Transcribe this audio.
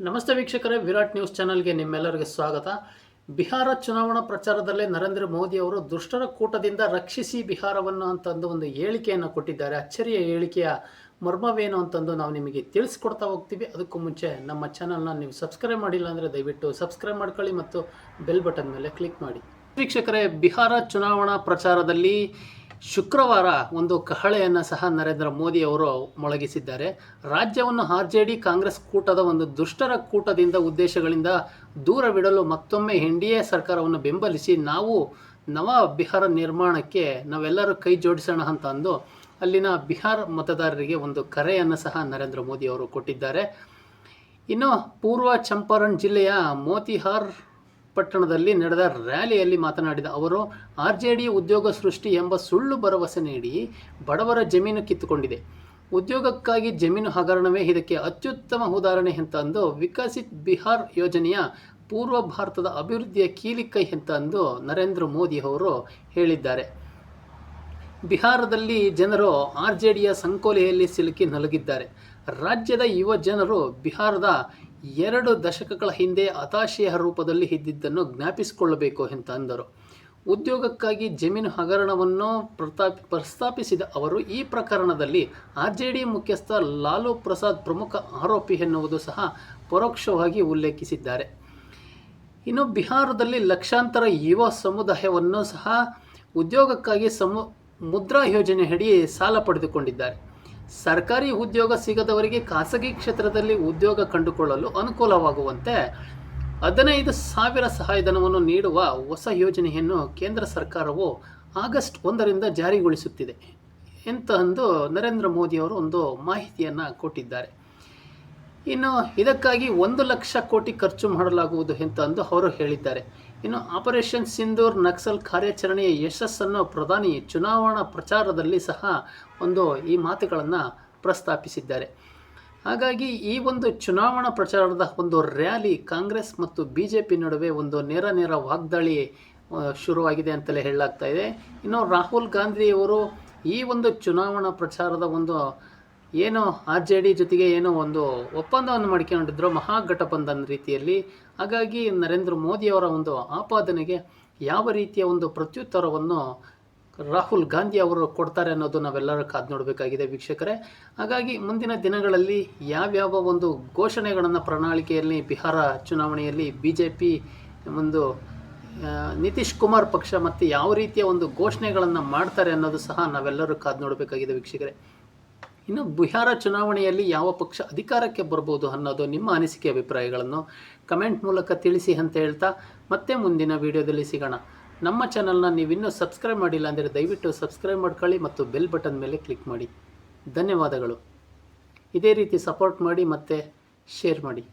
ನಮಸ್ತೆ ವೀಕ್ಷಕರೇ, ವಿರಾಟ್ ನ್ಯೂಸ್ ಚಾನಲ್ಗೆ ನಿಮ್ಮೆಲ್ಲರಿಗೆ ಸ್ವಾಗತ. ಬಿಹಾರ ಚುನಾವಣಾ ಪ್ರಚಾರದಲ್ಲೇ ನರೇಂದ್ರ ಮೋದಿ ಅವರು ದುಷ್ಟರ ಕೂಟದಿಂದ ರಕ್ಷಿಸಿ ಬಿಹಾರವನ್ನು ಅಂತಂದು ಒಂದು ಹೇಳಿಕೆಯನ್ನು ಕೊಟ್ಟಿದ್ದಾರೆ. ಅಚ್ಚರಿಯ ಹೇಳಿಕೆಯ ಮರ್ಮವೇನು ಅಂತಂದು ನಾವು ನಿಮಗೆ ತಿಳಿಸ್ಕೊಡ್ತಾ ಹೋಗ್ತೀವಿ. ಅದಕ್ಕೂ ಮುಂಚೆ ನಮ್ಮ ಚಾನಲ್ನ ನೀವು ಸಬ್ಸ್ಕ್ರೈಬ್ ಮಾಡಿಲ್ಲ ಅಂದರೆ ದಯವಿಟ್ಟು ಸಬ್ಸ್ಕ್ರೈಬ್ ಮಾಡ್ಕೊಳ್ಳಿ ಮತ್ತು ಬೆಲ್ ಬಟನ್ ಮೇಲೆ ಕ್ಲಿಕ್ ಮಾಡಿ. ವೀಕ್ಷಕರೇ, ಬಿಹಾರ ಚುನಾವಣಾ ಪ್ರಚಾರದಲ್ಲಿ ಶುಕ್ರವಾರ ಒಂದು ಕಹಳೆಯನ್ನು ಸಹ ನರೇಂದ್ರ ಮೋದಿ ಅವರು ಮೊಳಗಿಸಿದ್ದಾರೆ. ರಾಜ್ಯವನ್ನು ಆರ್ ಜೆ ಡಿ, ಕಾಂಗ್ರೆಸ್ ಕೂಟದ ಒಂದು ದುಷ್ಟರ ಕೂಟದಿಂದ ಉದ್ದೇಶಗಳಿಂದ ದೂರವಿಡಲು ಮತ್ತೊಮ್ಮೆ ಎನ್ ಡಿ ಎ ಸರ್ಕಾರವನ್ನು ಬೆಂಬಲಿಸಿ ನಾವು ನವ ಬಿಹಾರ ನಿರ್ಮಾಣಕ್ಕೆ ನಾವೆಲ್ಲರೂ ಕೈ ಜೋಡಿಸೋಣ ಅಂತ ಅಂದು ಅಲ್ಲಿನ ಬಿಹಾರ್ ಮತದಾರರಿಗೆ ಒಂದು ಕರೆಯನ್ನು ಸಹ ನರೇಂದ್ರ ಮೋದಿ ಅವರು ಕೊಟ್ಟಿದ್ದಾರೆ. ಇನ್ನು ಪೂರ್ವ ಚಂಪಾರಣ್ ಜಿಲ್ಲೆಯ ಮೋತಿಹಾರ್ ಪಟ್ಟಣದಲ್ಲಿ ನಡೆದ ರ್ಯಾಲಿಯಲ್ಲಿ ಮಾತನಾಡಿದ ಅವರು ಆರ್ ಜೆ ಡಿ ಉದ್ಯೋಗ ಸೃಷ್ಟಿ ಎಂಬ ಸುಳ್ಳು ಭರವಸೆ ನೀಡಿ ಬಡವರ ಜಮೀನು ಕಿತ್ತುಕೊಂಡಿದೆ. ಉದ್ಯೋಗಕ್ಕಾಗಿ ಜಮೀನು ಹಗರಣವೇ ಇದಕ್ಕೆ ಅತ್ಯುತ್ತಮ ಉದಾಹರಣೆ ಅಂತ ಅಂದು ವಿಕಸಿತ್ ಬಿಹಾರ್ ಯೋಜನೆಯ ಪೂರ್ವ ಭಾರತದ ಅಭಿವೃದ್ಧಿಯ ಕೀಲಿಕೈ ಅಂತ ಅಂದು ನರೇಂದ್ರ ಮೋದಿ ಅವರು ಹೇಳಿದ್ದಾರೆ. ಬಿಹಾರದಲ್ಲಿ ಜನರು ಆರ್ ಜೆ ಡಿಯ ಸಂಕೋಲೆಯಲ್ಲಿ ಸಿಲುಕಿ ನಲುಗಿದ್ದಾರೆ. ರಾಜ್ಯದ ಯುವ ಜನರು ಬಿಹಾರದ ಎರಡು ದಶಕಗಳ ಹಿಂದೆ ಹತಾಶೆಯ ರೂಪದಲ್ಲಿ ಇದ್ದಿದ್ದನ್ನು ಜ್ಞಾಪಿಸಿಕೊಳ್ಳಬೇಕು ಅಂತ ಅಂದರು. ಉದ್ಯೋಗಕ್ಕಾಗಿ ಜಮೀನು ಹಗರಣವನ್ನು ಪ್ರತಾಪ್ ಪ್ರಸ್ತಾಪಿಸಿದ ಅವರು ಈ ಪ್ರಕರಣದಲ್ಲಿ ಆರ್ ಜೆ ಡಿ ಮುಖ್ಯಸ್ಥ ಲಾಲು ಪ್ರಸಾದ್ ಪ್ರಮುಖ ಆರೋಪಿ ಎನ್ನುವುದು ಸಹ ಪರೋಕ್ಷವಾಗಿ ಉಲ್ಲೇಖಿಸಿದ್ದಾರೆ. ಇನ್ನು ಬಿಹಾರದಲ್ಲಿ ಲಕ್ಷಾಂತರ ಯುವ ಸಮುದಾಯವನ್ನು ಸಹ ಉದ್ಯೋಗಕ್ಕಾಗಿ ಸಮು, ಮುದ್ರಾ ಯೋಜನೆಯಡಿ ಸಾಲ ಪಡೆದುಕೊಂಡಿದ್ದಾರೆ. ಸರ್ಕಾರಿ ಉದ್ಯೋಗ ಸಿಗದವರಿಗೆ ಖಾಸಗಿ ಕ್ಷೇತ್ರದಲ್ಲಿ ಉದ್ಯೋಗ ಕಂಡುಕೊಳ್ಳಲು ಅನುಕೂಲವಾಗುವಂತೆ ಹದಿನೈದು ಸಾವಿರ ಸಹಾಯಧನವನ್ನು ನೀಡುವ ಹೊಸ ಯೋಜನೆಯನ್ನು ಕೇಂದ್ರ ಸರ್ಕಾರವು ಆಗಸ್ಟ್ ಒಂದರಿಂದ ಜಾರಿಗೊಳಿಸುತ್ತಿದೆ. ಎಂತಂದು ನರೇಂದ್ರ ಮೋದಿಯವರು ಒಂದು ಮಾಹಿತಿಯನ್ನು ಕೊಟ್ಟಿದ್ದಾರೆ. ಇನ್ನು ಇದಕ್ಕಾಗಿ ಒಂದು ಲಕ್ಷ ಕೋಟಿ ಖರ್ಚು ಮಾಡಲಾಗುವುದು ಅಂತ ಅಂದು ಅವರು ಹೇಳಿದ್ದಾರೆ. ಇನ್ನು ಆಪರೇಷನ್ ಸಿಂಧೂರ್ ನಕ್ಸಲ್ ಕಾರ್ಯಾಚರಣೆಯ ಯಶಸ್ಸನ್ನು ಪ್ರಧಾನಿ ಚುನಾವಣಾ ಪ್ರಚಾರದಲ್ಲಿ ಸಹ ಒಂದು ಈ ಮಾತುಗಳನ್ನು ಪ್ರಸ್ತಾಪಿಸಿದ್ದಾರೆ. ಹಾಗಾಗಿ ಈ ಒಂದು ಚುನಾವಣಾ ಪ್ರಚಾರದ ಒಂದು ರ್ಯಾಲಿ ಕಾಂಗ್ರೆಸ್ ಮತ್ತು ಬಿ ಜೆ ಪಿ ನಡುವೆ ಒಂದು ನೇರ ನೇರ ವಾಗ್ದಾಳಿ ಶುರುವಾಗಿದೆ ಅಂತಲೇ ಹೇಳಲಾಗ್ತಾ ಇದೆ. ಇನ್ನು ರಾಹುಲ್ ಗಾಂಧಿಯವರು ಈ ಒಂದು ಚುನಾವಣಾ ಪ್ರಚಾರದ ಒಂದು ಏನು ಆರ್ ಜೆ ಡಿ ಜೊತೆಗೆ ಏನೋ ಒಂದು ಒಪ್ಪಂದವನ್ನು ಮಾಡಿಕೊಂಡಿದ್ರು ಮಹಾಗಠಬಂಧನ್ ರೀತಿಯಲ್ಲಿ. ಹಾಗಾಗಿ ನರೇಂದ್ರ ಮೋದಿಯವರ ಒಂದು ಆಪಾದನೆಗೆ ಯಾವ ರೀತಿಯ ಒಂದು ಪ್ರತ್ಯುತ್ತರವನ್ನು ರಾಹುಲ್ ಗಾಂಧಿ ಅವರು ಕೊಡ್ತಾರೆ ಅನ್ನೋದು ನಾವೆಲ್ಲರೂ ಕಾದು ನೋಡಬೇಕಾಗಿದೆ ವೀಕ್ಷಕರೇ. ಹಾಗಾಗಿ ಮುಂದಿನ ದಿನಗಳಲ್ಲಿ ಯಾವ್ಯಾವ ಒಂದು ಘೋಷಣೆಗಳನ್ನು ಪ್ರಣಾಳಿಕೆಯಲ್ಲಿ, ಬಿಹಾರ ಚುನಾವಣೆಯಲ್ಲಿ ಬಿ ಜೆ ಪಿ ಒಂದು ನಿತೀಶ್ ಕುಮಾರ್ ಪಕ್ಷ ಮತ್ತು ಯಾವ ರೀತಿಯ ಒಂದು ಘೋಷಣೆಗಳನ್ನು ಮಾಡ್ತಾರೆ ಅನ್ನೋದು ಸಹ ನಾವೆಲ್ಲರೂ ಕಾದು ನೋಡಬೇಕಾಗಿದೆ ವೀಕ್ಷಕರೇ. ಇನ್ನು ಬಿಹಾರ ಚುನಾವಣೆಯಲ್ಲಿ ಯಾವ ಪಕ್ಷ ಅಧಿಕಾರಕ್ಕೆ ಬರ್ಬೋದು ಅನ್ನೋದು ನಿಮ್ಮ ಅನಿಸಿಕೆ ಅಭಿಪ್ರಾಯಗಳನ್ನು ಕಮೆಂಟ್ ಮೂಲಕ ತಿಳಿಸಿ ಅಂತ ಹೇಳ್ತಾ ಮತ್ತೆ ಮುಂದಿನ ವಿಡಿಯೋದಲ್ಲಿ ಸಿಗೋಣ. ನಮ್ಮ ಚಾನಲ್ನ ನೀವಿನ್ನೂ ಸಬ್ಸ್ಕ್ರೈಬ್ ಮಾಡಿಲ್ಲ ಅಂದರೆ ದಯವಿಟ್ಟು ಸಬ್ಸ್ಕ್ರೈಬ್ ಮಾಡ್ಕೊಳ್ಳಿ ಮತ್ತು ಬೆಲ್ ಬಟನ್ ಮೇಲೆ ಕ್ಲಿಕ್ ಮಾಡಿ. ಧನ್ಯವಾದಗಳು. ಇದೇ ರೀತಿ ಸಪೋರ್ಟ್ ಮಾಡಿ ಮತ್ತು ಶೇರ್ ಮಾಡಿ.